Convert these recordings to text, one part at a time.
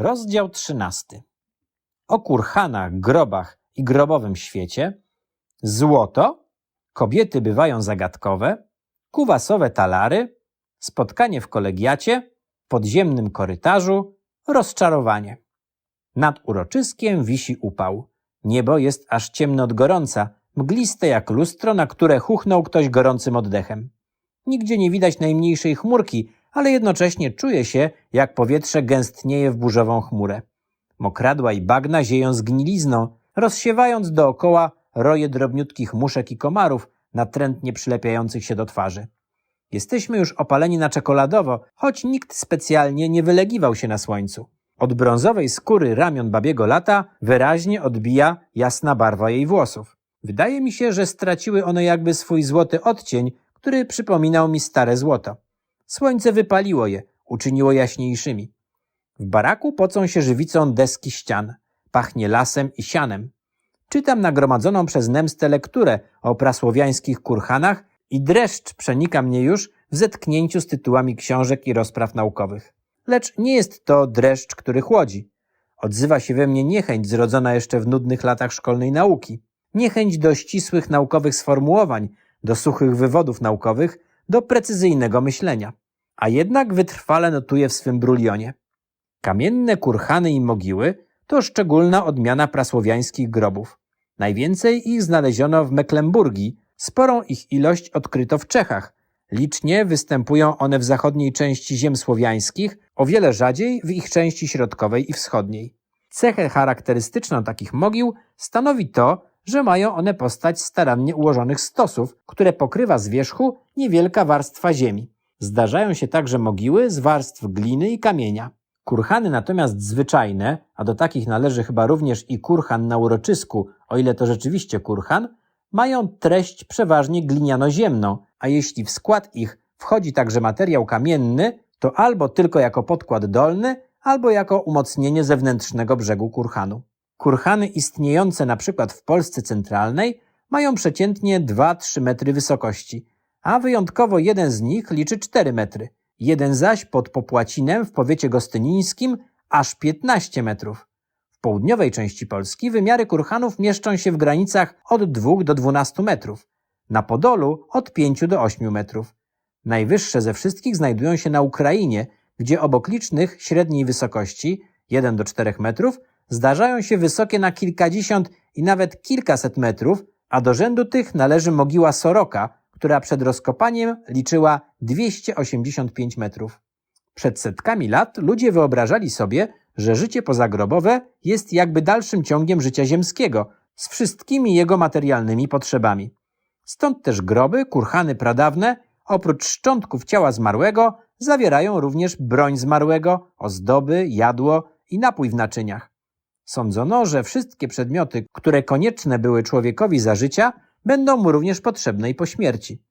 Rozdział 13. O kurhanach, grobach i grobowym świecie. Złoto. Kobiety bywają zagadkowe. Kuwasowe talary. Spotkanie w kolegiacie. Podziemnym korytarzu. Rozczarowanie. Nad uroczyskiem wisi upał. Niebo jest aż ciemno od gorąca, mgliste jak lustro, na które chuchnął ktoś gorącym oddechem. Nigdzie nie widać najmniejszej chmurki, ale jednocześnie czuje się, jak powietrze gęstnieje w burzową chmurę. Mokradła i bagna zieją zgnilizną, rozsiewając dookoła roje drobniutkich muszek i komarów, natrętnie przylepiających się do twarzy. Jesteśmy już opaleni na czekoladowo, choć nikt specjalnie nie wylegiwał się na słońcu. Od brązowej skóry ramion babiego lata wyraźnie odbija jasna barwa jej włosów. Wydaje mi się, że straciły one jakby swój złoty odcień, który przypominał mi stare złoto. Słońce wypaliło je, uczyniło jaśniejszymi. W baraku pocą się żywicą deski ścian. Pachnie lasem i sianem. Czytam nagromadzoną przez Nemstę lekturę o prasłowiańskich kurhanach i dreszcz przenika mnie już w zetknięciu z tytułami książek i rozpraw naukowych. Lecz nie jest to dreszcz, który chłodzi. Odzywa się we mnie niechęć zrodzona jeszcze w nudnych latach szkolnej nauki. Niechęć do ścisłych naukowych sformułowań, do suchych wywodów naukowych, do precyzyjnego myślenia. A jednak wytrwale notuje w swym brulionie. Kamienne kurhany i mogiły to szczególna odmiana prasłowiańskich grobów. Najwięcej ich znaleziono w Mecklenburgii, sporą ich ilość odkryto w Czechach. Licznie występują one w zachodniej części ziem słowiańskich, o wiele rzadziej w ich części środkowej i wschodniej. Cechę charakterystyczną takich mogił stanowi to, że mają one postać starannie ułożonych stosów, które pokrywa z wierzchu niewielka warstwa ziemi. Zdarzają się także mogiły z warstw gliny i kamienia. Kurhany natomiast zwyczajne, a do takich należy chyba również i kurhan na uroczysku, o ile to rzeczywiście kurhan, mają treść przeważnie gliniano-ziemną, a jeśli w skład ich wchodzi także materiał kamienny, to albo tylko jako podkład dolny, albo jako umocnienie zewnętrznego brzegu kurhanu. Kurhany istniejące na przykład w Polsce centralnej mają przeciętnie 2-3 metry wysokości, a wyjątkowo jeden z nich liczy 4 metry, jeden zaś pod Popłacinem w powiecie gostynińskim aż 15 metrów. W południowej części Polski wymiary kurhanów mieszczą się w granicach od 2 do 12 metrów, na Podolu od 5 do 8 metrów. Najwyższe ze wszystkich znajdują się na Ukrainie, gdzie obok licznych średniej wysokości 1 do 4 metrów zdarzają się wysokie na kilkadziesiąt i nawet kilkaset metrów, a do rzędu tych należy mogiła Soroka, która przed rozkopaniem liczyła 285 metrów. Przed setkami lat ludzie wyobrażali sobie, że życie pozagrobowe jest jakby dalszym ciągiem życia ziemskiego, z wszystkimi jego materialnymi potrzebami. Stąd też groby, kurhany pradawne, oprócz szczątków ciała zmarłego, zawierają również broń zmarłego, ozdoby, jadło i napój w naczyniach. Sądzono, że wszystkie przedmioty, które konieczne były człowiekowi za życia, będą mu również potrzebne i po śmierci.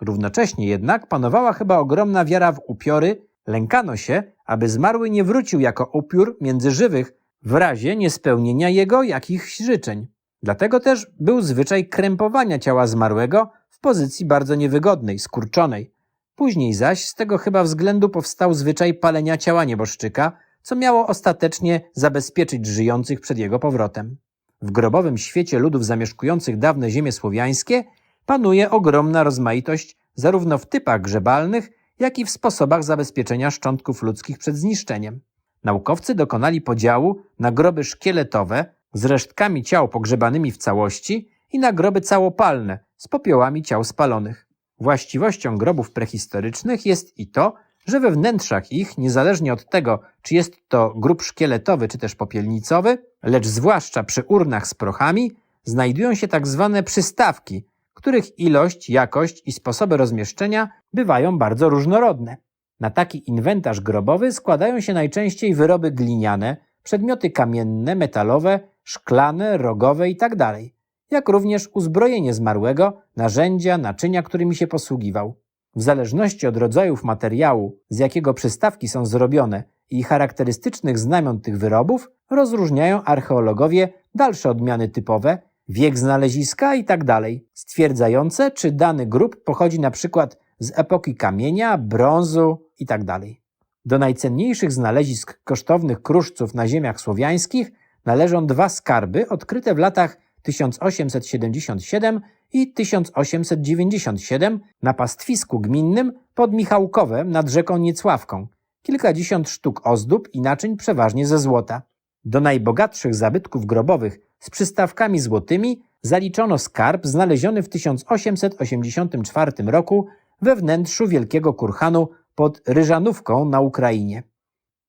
Równocześnie jednak panowała chyba ogromna wiara w upiory, lękano się, aby zmarły nie wrócił jako upiór między żywych w razie niespełnienia jego jakichś życzeń. Dlatego też był zwyczaj krępowania ciała zmarłego w pozycji bardzo niewygodnej, skurczonej. Później zaś z tego chyba względu powstał zwyczaj palenia ciała nieboszczyka, co miało ostatecznie zabezpieczyć żyjących przed jego powrotem. W grobowym świecie ludów zamieszkujących dawne ziemie słowiańskie panuje ogromna rozmaitość zarówno w typach grzebalnych, jak i w sposobach zabezpieczenia szczątków ludzkich przed zniszczeniem. Naukowcy dokonali podziału na groby szkieletowe z resztkami ciał pogrzebanymi w całości i na groby całopalne z popiołami ciał spalonych. Właściwością grobów prehistorycznych jest i to, że we wnętrzach ich, niezależnie od tego, czy jest to grób szkieletowy czy też popielnicowy, lecz zwłaszcza przy urnach z prochami, znajdują się tak zwane przystawki, których ilość, jakość i sposoby rozmieszczenia bywają bardzo różnorodne. Na taki inwentarz grobowy składają się najczęściej wyroby gliniane, przedmioty kamienne, metalowe, szklane, rogowe itd., jak również uzbrojenie zmarłego, narzędzia, naczynia, którymi się posługiwał. W zależności od rodzajów materiału, z jakiego przystawki są zrobione i charakterystycznych znamion tych wyrobów, rozróżniają archeologowie dalsze odmiany typowe, wiek znaleziska itd., tak stwierdzające, czy dany grób pochodzi przykład z epoki kamienia, brązu itd. Tak Do najcenniejszych znalezisk kosztownych kruszców na ziemiach słowiańskich należą dwa skarby odkryte w latach 1877 i 1897 na pastwisku gminnym pod Michałkowem nad rzeką Niecławką. Kilkadziesiąt sztuk ozdób i naczyń przeważnie ze złota. Do najbogatszych zabytków grobowych z przystawkami złotymi zaliczono skarb znaleziony w 1884 roku we wnętrzu Wielkiego Kurhanu pod Ryżanówką na Ukrainie.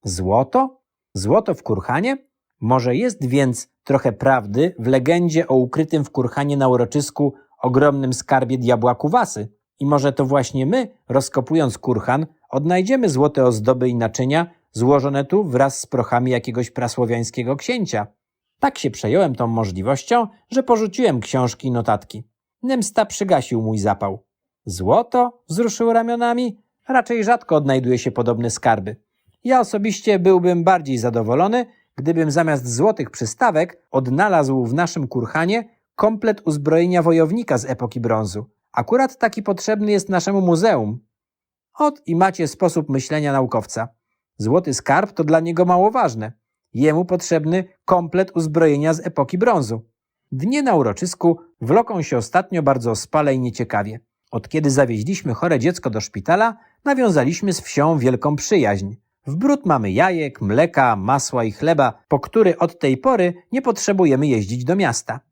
Złoto? Złoto w Kurhanie? Może jest więc trochę prawdy w legendzie o ukrytym w Kurhanie na uroczysku ogromnym skarbie diabła Kuwasy? I może to właśnie my, rozkopując Kurhan, odnajdziemy złote ozdoby i naczynia złożone tu wraz z prochami jakiegoś prasłowiańskiego księcia? Tak się przejąłem tą możliwością, że porzuciłem książki i notatki. Nemsta przygasił mój zapał. Złoto? Wzruszył ramionami. Raczej rzadko odnajduje się podobne skarby. Ja osobiście byłbym bardziej zadowolony, gdybym zamiast złotych przystawek odnalazł w naszym kurhanie komplet uzbrojenia wojownika z epoki brązu. Akurat taki potrzebny jest naszemu muzeum. Ot i macie sposób myślenia naukowca. Złoty skarb to dla niego mało ważne. Jemu potrzebny komplet uzbrojenia z epoki brązu. Dnie na uroczysku wloką się ostatnio bardzo spale i nieciekawie. Od kiedy zawieźliśmy chore dziecko do szpitala, nawiązaliśmy z wsią wielką przyjaźń. W bród mamy jajek, mleka, masła i chleba, po który od tej pory nie potrzebujemy jeździć do miasta.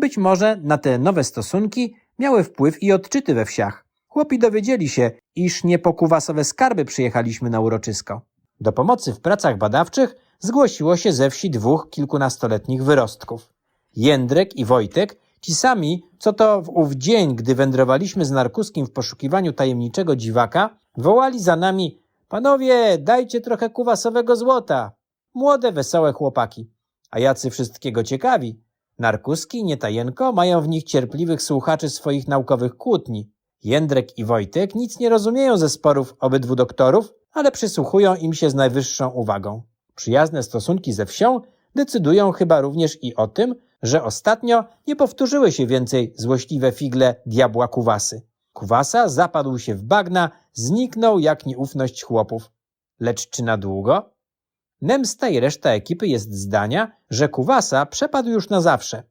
Być może na te nowe stosunki miały wpływ i odczyty we wsiach. Chłopi dowiedzieli się, iż nie po kuwasowe skarby przyjechaliśmy na uroczysko. Do pomocy w pracach badawczych zgłosiło się ze wsi dwóch kilkunastoletnich wyrostków. Jędrek i Wojtek, ci sami, co to w ów dzień, gdy wędrowaliśmy z Narkuskim w poszukiwaniu tajemniczego dziwaka, wołali za nami Panowie, dajcie trochę kuwasowego złota. Młode, wesołe chłopaki. A jacy wszystkiego ciekawi. Narkuski Nietajenko mają w nich cierpliwych słuchaczy swoich naukowych kłótni. Jędrek i Wojtek nic nie rozumieją ze sporów obydwu doktorów, ale przysłuchują im się z najwyższą uwagą. Przyjazne stosunki ze wsią decydują chyba również i o tym, że ostatnio nie powtórzyły się więcej złośliwe figle diabła Kuwasy. Kuwasa zapadł się w bagna, zniknął jak nieufność chłopów. Lecz czy na długo? Nemsta i reszta ekipy jest zdania, że Kuwasa przepadł już na zawsze.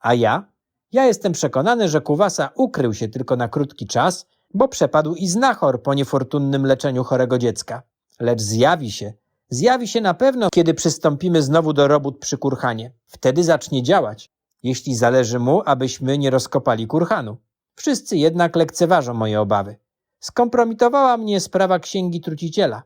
A ja? Ja jestem przekonany, że Kuwasa ukrył się tylko na krótki czas, bo przepadł i znachor po niefortunnym leczeniu chorego dziecka. Lecz zjawi się, zjawi się na pewno, kiedy przystąpimy znowu do robót przy kurhanie. Wtedy zacznie działać, jeśli zależy mu, abyśmy nie rozkopali kurhanu. Wszyscy jednak lekceważą moje obawy. Skompromitowała mnie sprawa księgi truciciela.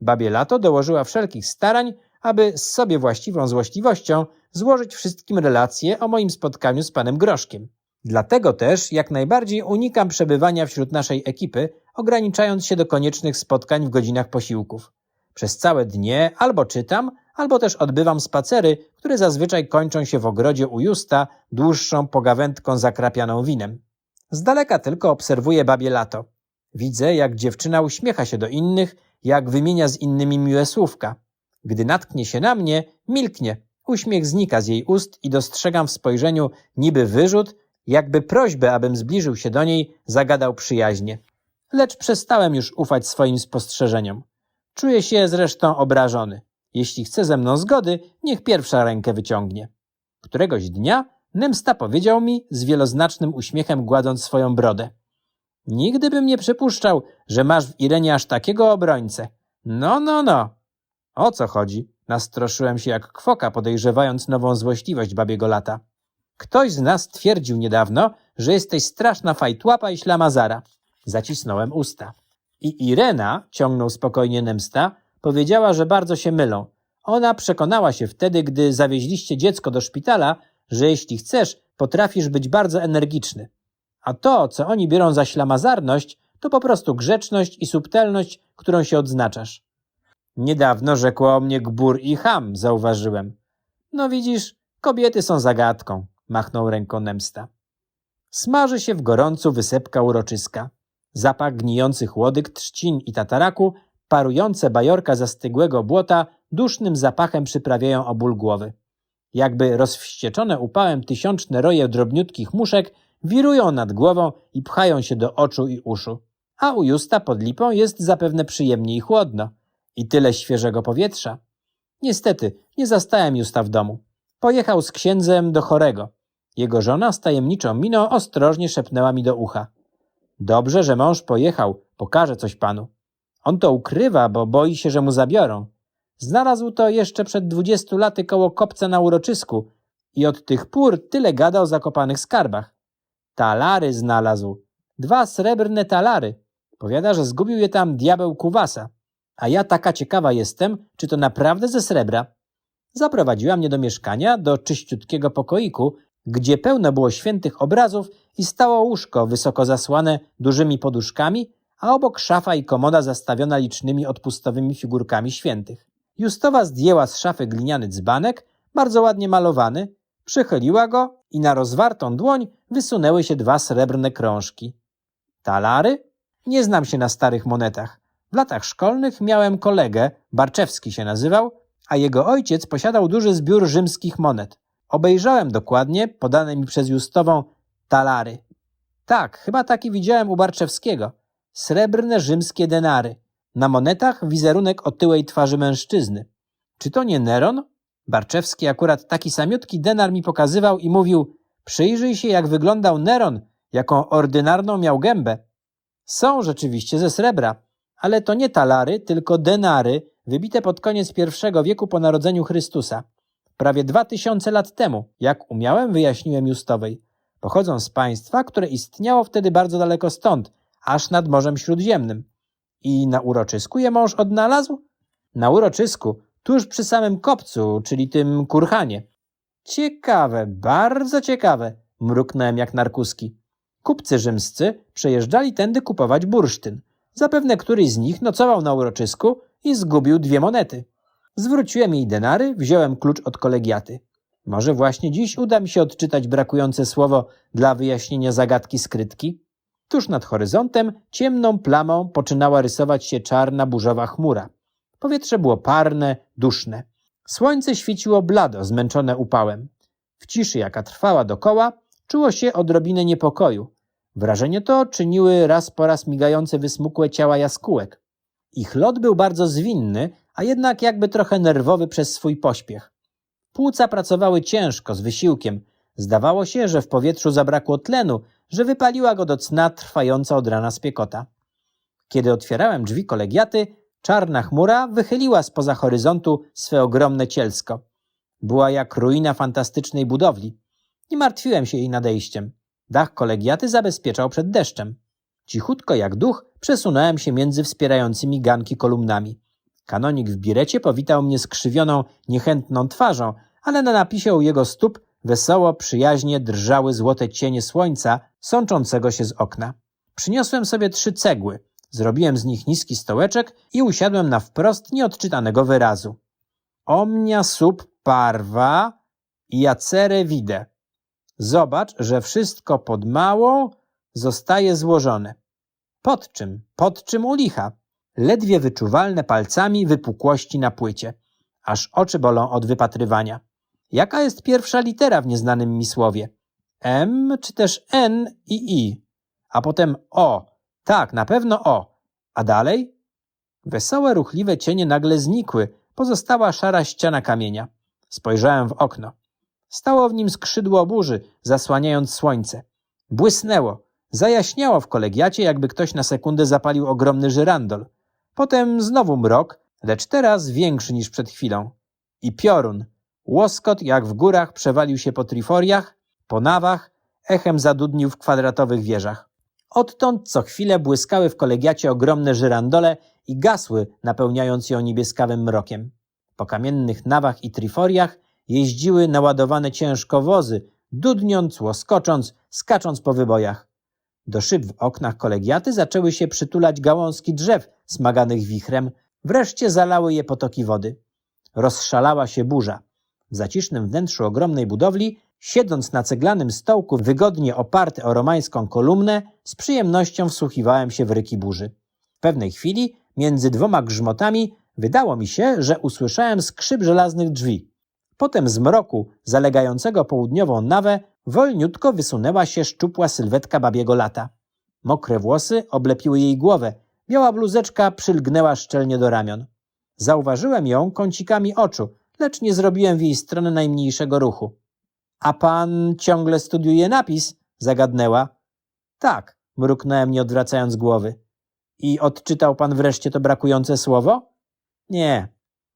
Babie Lato dołożyła wszelkich starań, aby z sobie właściwą złośliwością złożyć wszystkim relacje o moim spotkaniu z panem Groszkiem. Dlatego też jak najbardziej unikam przebywania wśród naszej ekipy, ograniczając się do koniecznych spotkań w godzinach posiłków. Przez całe dnie albo czytam, albo też odbywam spacery, które zazwyczaj kończą się w ogrodzie u Justa dłuższą pogawędką zakrapianą winem. Z daleka tylko obserwuję babie lato. Widzę, jak dziewczyna uśmiecha się do innych, jak wymienia z innymi miłe słówka. Gdy natknie się na mnie, milknie. Uśmiech znika z jej ust i dostrzegam w spojrzeniu niby wyrzut, jakby prośbę, abym zbliżył się do niej, zagadał przyjaźnie. Lecz przestałem już ufać swoim spostrzeżeniom. Czuję się zresztą obrażony. Jeśli chce ze mną zgody, niech pierwsza rękę wyciągnie. Któregoś dnia Nemsta powiedział mi z wieloznacznym uśmiechem gładząc swoją brodę. Nigdy bym nie przypuszczał, że masz w Irenie aż takiego obrońcę. No, no, no. O co chodzi? Nastroszyłem się jak kwoka, podejrzewając nową złośliwość babiego lata. Ktoś z nas twierdził niedawno, że jesteś straszna fajtłapa i ślamazara. Zacisnąłem usta. I Irena, ciągnął spokojnie Nemsta, powiedziała, że bardzo się mylą. Ona przekonała się wtedy, gdy zawieźliście dziecko do szpitala, że jeśli chcesz, potrafisz być bardzo energiczny. A to, co oni biorą za ślamazarność, to po prostu grzeczność i subtelność, którą się odznaczasz. Niedawno rzekło o mnie gbur i ham, zauważyłem. No widzisz, kobiety są zagadką, machnął ręką Nemsta. Smaży się w gorącu wysepka uroczyska. Zapach gnijących łodyg, trzcin i tataraku, parujące bajorka zastygłego błota, dusznym zapachem przyprawiają o ból głowy. Jakby rozwścieczone upałem tysiączne roje drobniutkich muszek wirują nad głową i pchają się do oczu i uszu. A u Justa pod lipą jest zapewne przyjemnie i chłodno. I tyle świeżego powietrza. Niestety, nie zastałem Justa w domu. Pojechał z księdzem do chorego. Jego żona z tajemniczą miną ostrożnie szepnęła mi do ucha. Dobrze, że mąż pojechał, pokaże coś panu. On to ukrywa, bo boi się, że mu zabiorą. Znalazł to jeszcze przed dwudziestu laty koło kopca na uroczysku i od tych pór tyle gada o zakopanych skarbach. Talary znalazł. Dwa srebrne talary. Powiada, że zgubił je tam diabeł Kuwasa. A ja taka ciekawa jestem, czy to naprawdę ze srebra. Zaprowadziła mnie do mieszkania, do czyściutkiego pokoiku, gdzie pełno było świętych obrazów i stało łóżko wysoko zasłane dużymi poduszkami, a obok szafa i komoda zastawiona licznymi odpustowymi figurkami świętych. Justowa zdjęła z szafy gliniany dzbanek, bardzo ładnie malowany, przychyliła go i na rozwartą dłoń wysunęły się dwa srebrne krążki. Talary? Nie znam się na starych monetach. W latach szkolnych miałem kolegę, Barczewski się nazywał, a jego ojciec posiadał duży zbiór rzymskich monet. Obejrzałem dokładnie podane mi przez Justową talary. Tak, chyba taki widziałem u Barczewskiego. Srebrne rzymskie denary. Na monetach wizerunek otyłej twarzy mężczyzny. Czy to nie Neron? Barczewski akurat taki samiutki denar mi pokazywał i mówił przyjrzyj się jak wyglądał Neron, jaką ordynarną miał gębę. Są rzeczywiście ze srebra, ale to nie talary, tylko denary, wybite pod koniec I wieku po narodzeniu Chrystusa. Prawie dwa tysiące lat temu, jak umiałem, wyjaśniłem Justowej. Pochodzą z państwa, które istniało wtedy bardzo daleko stąd, aż nad Morzem Śródziemnym. I na uroczysku je mąż odnalazł? Na uroczysku, tuż przy samym kopcu, czyli tym kurhanie. Ciekawe, bardzo ciekawe, mruknąłem jak narkuski. Kupcy rzymscy przejeżdżali tędy kupować bursztyn. Zapewne któryś z nich nocował na uroczysku i zgubił dwie monety. Zwróciłem jej denary, wziąłem klucz od kolegiaty. Może właśnie dziś uda mi się odczytać brakujące słowo dla wyjaśnienia zagadki skrytki? Tuż nad horyzontem ciemną plamą poczynała rysować się czarna burzowa chmura. Powietrze było parne, duszne. Słońce świeciło blado, zmęczone upałem. W ciszy, jaka trwała dokoła, czuło się odrobinę niepokoju. Wrażenie to czyniły raz po raz migające wysmukłe ciała jaskółek. Ich lot był bardzo zwinny, a jednak jakby trochę nerwowy przez swój pośpiech. Płuca pracowały ciężko, z wysiłkiem. Zdawało się, że w powietrzu zabrakło tlenu, że wypaliła go do cna trwająca od rana spiekota. Kiedy otwierałem drzwi kolegiaty, czarna chmura wychyliła spoza horyzontu swe ogromne cielsko. Była jak ruina fantastycznej budowli. Nie martwiłem się jej nadejściem. Dach kolegiaty zabezpieczał przed deszczem. Cichutko jak duch przesunąłem się między wspierającymi ganki kolumnami. Kanonik w birecie powitał mnie skrzywioną, niechętną twarzą, ale na napisie u jego stóp wesoło, przyjaźnie drżały złote cienie słońca sączącego się z okna. Przyniosłem sobie trzy cegły, zrobiłem z nich niski stołeczek i usiadłem na wprost nieodczytanego wyrazu. Omnia sub parva jacere vide. Zobacz, że wszystko pod małą zostaje złożone. Pod czym? Pod czym u licha? Ledwie wyczuwalne palcami wypukłości na płycie. Aż oczy bolą od wypatrywania. Jaka jest pierwsza litera w nieznanym mi słowie? M czy też N i I? A potem O. Tak, na pewno O. A dalej? Wesołe, ruchliwe cienie nagle znikły. Pozostała szara ściana kamienia. Spojrzałem w okno. Stało w nim skrzydło burzy, zasłaniając słońce. Błysnęło. Zajaśniało w kolegiacie, jakby ktoś na sekundę zapalił ogromny żyrandol. Potem znowu mrok, lecz teraz większy niż przed chwilą. I piorun. Łoskot jak w górach przewalił się po triforiach, po nawach, echem zadudnił w kwadratowych wieżach. Odtąd co chwilę błyskały w kolegiacie ogromne żyrandole i gasły, napełniając ją niebieskawym mrokiem. Po kamiennych nawach i triforiach jeździły naładowane ciężko wozy, dudniąc, łoskocząc, skacząc po wybojach. Do szyb w oknach kolegiaty zaczęły się przytulać gałązki drzew smaganych wichrem, wreszcie zalały je potoki wody. Rozszalała się burza. W zacisznym wnętrzu ogromnej budowli, siedząc na ceglanym stołku wygodnie oparty o romańską kolumnę, z przyjemnością wsłuchiwałem się w ryki burzy. W pewnej chwili, między dwoma grzmotami, wydało mi się, że usłyszałem skrzyp żelaznych drzwi. Potem z mroku, zalegającego południową nawę, wolniutko wysunęła się szczupła sylwetka babiego lata. Mokre włosy oblepiły jej głowę, biała bluzeczka przylgnęła szczelnie do ramion. Zauważyłem ją kącikami oczu, lecz nie zrobiłem w jej stronę najmniejszego ruchu. A pan ciągle studiuje napis? zagadnęła. Tak, mruknąłem nie odwracając głowy. I odczytał pan wreszcie to brakujące słowo? Nie.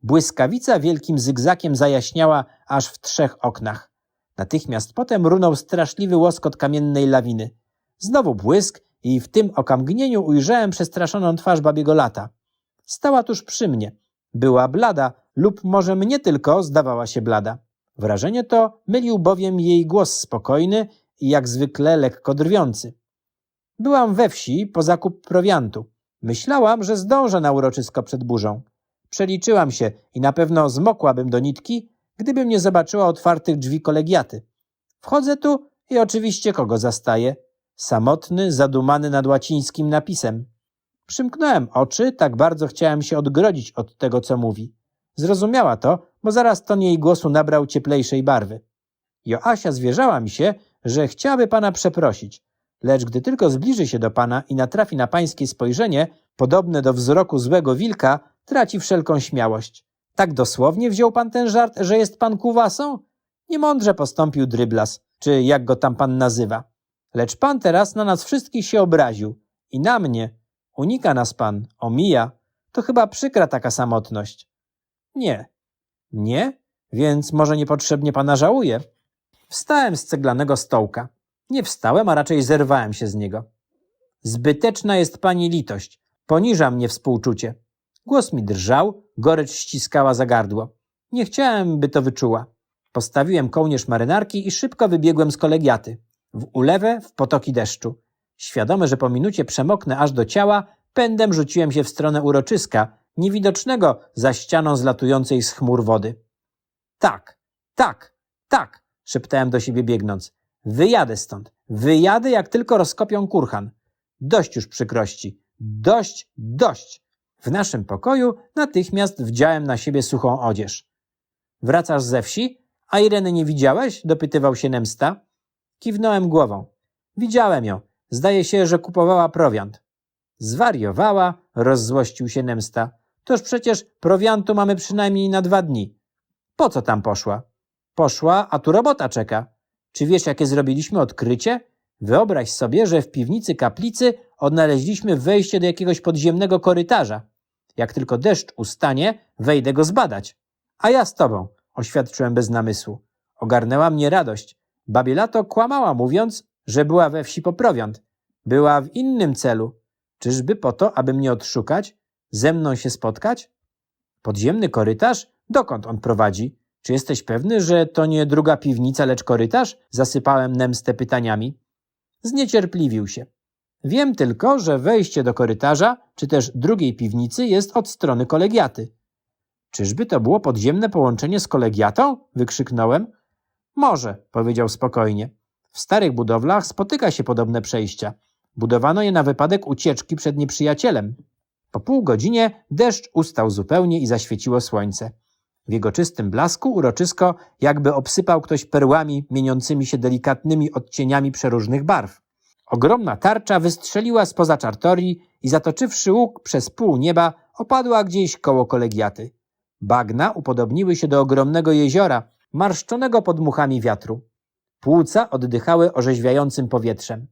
Błyskawica wielkim zygzakiem zajaśniała aż w trzech oknach. Natychmiast potem runął straszliwy łoskot kamiennej lawiny. Znowu błysk i w tym okamgnieniu ujrzałem przestraszoną twarz babiego lata. Stała tuż przy mnie. Była blada lub może mnie tylko zdawała się blada. Wrażenie to mylił bowiem jej głos spokojny i jak zwykle lekko drwiący. Byłam we wsi po zakup prowiantu. Myślałam, że zdążę na uroczysko przed burzą. Przeliczyłam się i na pewno zmokłabym do nitki, gdybym nie zobaczyła otwartych drzwi kolegiaty. Wchodzę tu i oczywiście kogo zastaję? Samotny, zadumany nad łacińskim napisem. Przymknąłem oczy, tak bardzo chciałem się odgrodzić od tego, co mówi. Zrozumiała to, bo zaraz ton jej głosu nabrał cieplejszej barwy. Joasia zwierzała mi się, że chciałaby pana przeprosić, lecz gdy tylko zbliży się do pana i natrafi na pańskie spojrzenie, podobne do wzroku złego wilka, traci wszelką śmiałość. Tak dosłownie wziął pan ten żart, że jest pan kuwasą? Niemądrze postąpił dryblas, czy jak go tam pan nazywa. Lecz pan teraz na nas wszystkich się obraził. I na mnie. Unika nas pan, omija. To chyba przykra taka samotność. Nie. Nie? Więc może niepotrzebnie pana żałuję? Wstałem z ceglanego stołka. Nie wstałem, a raczej zerwałem się z niego. Zbyteczna jest pani litość. Poniża mnie współczucie. Głos mi drżał, gorycz ściskała za gardło. Nie chciałem, by to wyczuła. Postawiłem kołnierz marynarki i szybko wybiegłem z kolegiaty. W ulewę, w potoki deszczu. Świadomy, że po minucie przemoknę aż do ciała, pędem rzuciłem się w stronę uroczyska, niewidocznego za ścianą zlatującej z chmur wody. Tak, tak, tak, szeptałem do siebie biegnąc. Wyjadę stąd. Wyjadę, jak tylko rozkopią kurhan. Dość już przykrości. Dość, dość. W naszym pokoju natychmiast wdziałem na siebie suchą odzież. Wracasz ze wsi? A Ireny nie widziałeś? dopytywał się Nemsta. Kiwnąłem głową. Widziałem ją. Zdaje się, że kupowała prowiant. Zwariowała, rozzłościł się Nemsta. Toż przecież prowiantu mamy przynajmniej na dwa dni. Po co tam poszła? Poszła, a tu robota czeka. Czy wiesz, jakie zrobiliśmy odkrycie? Wyobraź sobie, że w piwnicy kaplicy odnaleźliśmy wejście do jakiegoś podziemnego korytarza. Jak tylko deszcz ustanie, wejdę go zbadać. A ja z tobą, oświadczyłem bez namysłu. Ogarnęła mnie radość. Babie lato kłamała, mówiąc, że była we wsi po prowiant. Była w innym celu. Czyżby po to, aby mnie odszukać? Ze mną się spotkać? Podziemny korytarz? Dokąd on prowadzi? Czy jesteś pewny, że to nie druga piwnica, lecz korytarz? Zasypałem Nemstę pytaniami. Zniecierpliwił się. Wiem tylko, że wejście do korytarza, czy też drugiej piwnicy jest od strony kolegiaty. Czyżby to było podziemne połączenie z kolegiatą? Wykrzyknąłem. Może, powiedział spokojnie. W starych budowlach spotyka się podobne przejścia. Budowano je na wypadek ucieczki przed nieprzyjacielem. Po pół godzinie deszcz ustał zupełnie i zaświeciło słońce. W jego czystym blasku uroczysko jakby obsypał ktoś perłami mieniącymi się delikatnymi odcieniami przeróżnych barw. Ogromna tarcza wystrzeliła spoza czartorii i zatoczywszy łuk przez pół nieba opadła gdzieś koło kolegiaty. Bagna upodobniły się do ogromnego jeziora, marszczonego pod muchami wiatru. Płuca oddychały orzeźwiającym powietrzem.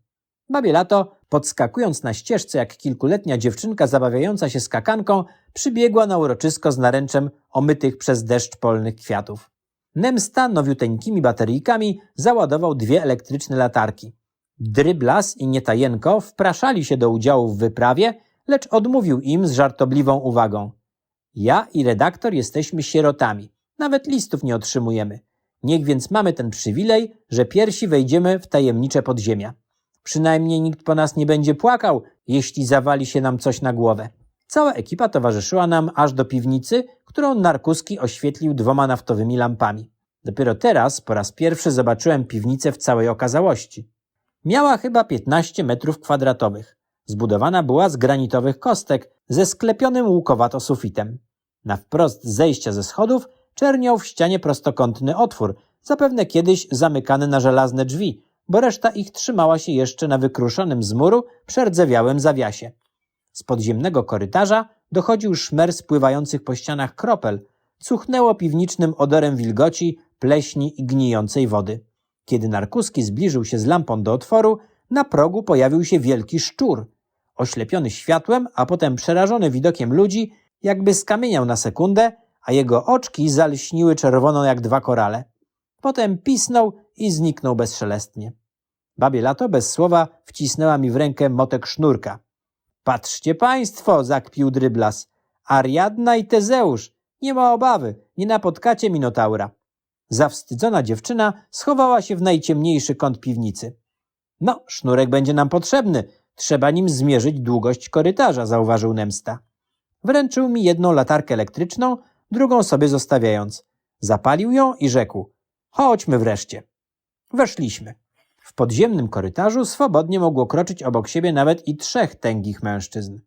Babie lato, podskakując na ścieżce jak kilkuletnia dziewczynka zabawiająca się skakanką, przybiegła na uroczysko z naręczem omytych przez deszcz polnych kwiatów. Nemsta nowiuteńkimi bateryjkami załadował dwie elektryczne latarki. Dryblas i Nietajenko wpraszali się do udziału w wyprawie, lecz odmówił im z żartobliwą uwagą. Ja i redaktor jesteśmy sierotami. Nawet listów nie otrzymujemy. Niech więc mamy ten przywilej, że piersi wejdziemy w tajemnicze podziemia. Przynajmniej nikt po nas nie będzie płakał, jeśli zawali się nam coś na głowę. Cała ekipa towarzyszyła nam aż do piwnicy, którą Narkuski oświetlił dwoma naftowymi lampami. Dopiero teraz po raz pierwszy zobaczyłem piwnicę w całej okazałości. Miała chyba 15 metrów kwadratowych. Zbudowana była z granitowych kostek ze sklepionym łukowato sufitem. Na wprost zejścia ze schodów czerniał w ścianie prostokątny otwór, zapewne kiedyś zamykany na żelazne drzwi, bo reszta ich trzymała się jeszcze na wykruszonym z muru przerdzewiałym zawiasie. Z podziemnego korytarza dochodził szmer spływających po ścianach kropel, cuchnęło piwnicznym odorem wilgoci, pleśni i gnijącej wody. Kiedy Narkuski zbliżył się z lampą do otworu, na progu pojawił się wielki szczur. Oślepiony światłem, a potem przerażony widokiem ludzi, jakby skamieniał na sekundę, a jego oczki zalśniły czerwono jak dwa korale. Potem pisnął i zniknął bezszelestnie. Babie lato bez słowa wcisnęła mi w rękę motek sznurka. Patrzcie państwo, zakpił dryblas. Ariadna i Tezeusz. Nie ma obawy, nie napotkacie Minotaura. Zawstydzona dziewczyna schowała się w najciemniejszy kąt piwnicy. No, sznurek będzie nam potrzebny. Trzeba nim zmierzyć długość korytarza, zauważył Nemsta. Wręczył mi jedną latarkę elektryczną, drugą sobie zostawiając. Zapalił ją i rzekł: Chodźmy wreszcie. Weszliśmy. W podziemnym korytarzu swobodnie mogło kroczyć obok siebie nawet i trzech tęgich mężczyzn.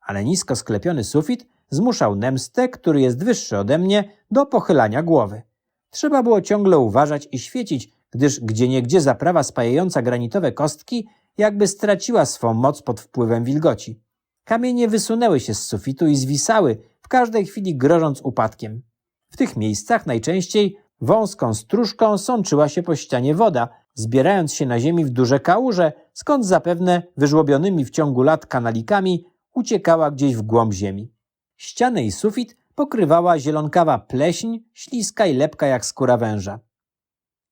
Ale nisko sklepiony sufit zmuszał Nemstę, który jest wyższy ode mnie, do pochylania głowy. Trzeba było ciągle uważać i świecić, gdyż gdzieniegdzie zaprawa spajająca granitowe kostki jakby straciła swą moc pod wpływem wilgoci. Kamienie wysunęły się z sufitu i zwisały, w każdej chwili grożąc upadkiem. W tych miejscach najczęściej wąską stróżką sączyła się po ścianie woda, zbierając się na ziemi w duże kałuże, skąd zapewne wyżłobionymi w ciągu lat kanalikami uciekała gdzieś w głąb ziemi. Ściany i sufit pokrywała zielonkawa pleśń, śliska i lepka jak skóra węża.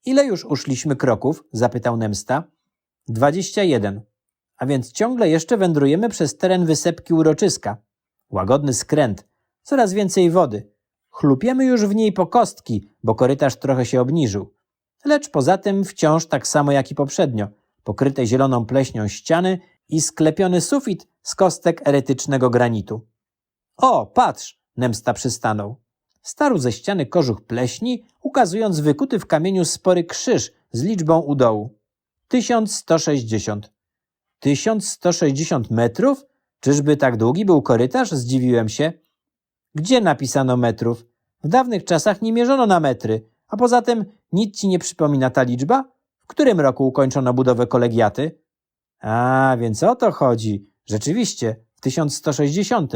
Ile już uszliśmy kroków? zapytał Nemsta. Dwadzieścia jeden. A więc ciągle jeszcze wędrujemy przez teren wysepki uroczyska. Łagodny skręt, coraz więcej wody. Chlupiemy już w niej po kostki, bo korytarz trochę się obniżył. Lecz poza tym wciąż tak samo jak i poprzednio. Pokryte zieloną pleśnią ściany i sklepiony sufit z kostek eretycznego granitu. O, patrz! Nemsta przystanął. Starł ze ściany kożuch pleśni, ukazując wykuty w kamieniu spory krzyż z liczbą u dołu. 1160. 1160 metrów? Czyżby tak długi był korytarz? Zdziwiłem się. Gdzie napisano metrów? W dawnych czasach nie mierzono na metry, a poza tym nic ci nie przypomina ta liczba? W którym roku ukończono budowę kolegiaty? A, więc o to chodzi. Rzeczywiście, w 1160.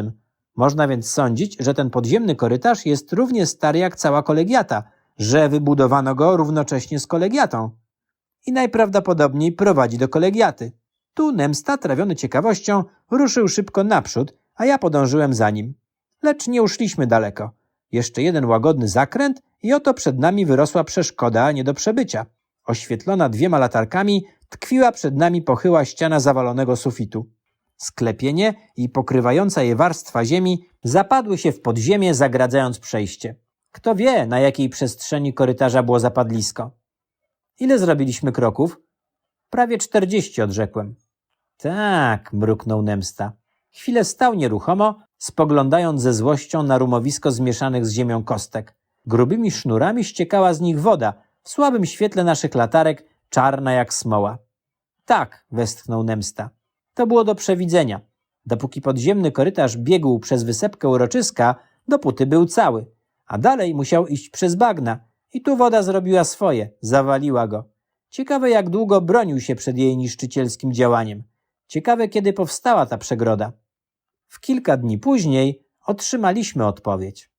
Można więc sądzić, że ten podziemny korytarz jest równie stary jak cała kolegiata, że wybudowano go równocześnie z kolegiatą. I najprawdopodobniej prowadzi do kolegiaty. Tu Nemsta, trawiony ciekawością, ruszył szybko naprzód, a ja podążyłem za nim. Lecz nie uszliśmy daleko. Jeszcze jeden łagodny zakręt i oto przed nami wyrosła przeszkoda nie do przebycia. Oświetlona dwiema latarkami, tkwiła przed nami pochyła ściana zawalonego sufitu. Sklepienie i pokrywająca je warstwa ziemi zapadły się w podziemie, zagradzając przejście. Kto wie, na jakiej przestrzeni korytarza było zapadlisko. Ile zrobiliśmy kroków? Prawie czterdzieści, odrzekłem. Tak, mruknął Nemsta. Chwilę stał nieruchomo, spoglądając ze złością na rumowisko zmieszanych z ziemią kostek. Grubymi sznurami ściekała z nich woda, w słabym świetle naszych latarek, czarna jak smoła. Tak, westchnął Nemsta. To było do przewidzenia. Dopóki podziemny korytarz biegł przez wysepkę uroczyska, dopóty był cały, a dalej musiał iść przez bagna. I tu woda zrobiła swoje, zawaliła go. Ciekawe, jak długo bronił się przed jej niszczycielskim działaniem. Ciekawe, kiedy powstała ta przegroda. W kilka dni później otrzymaliśmy odpowiedź.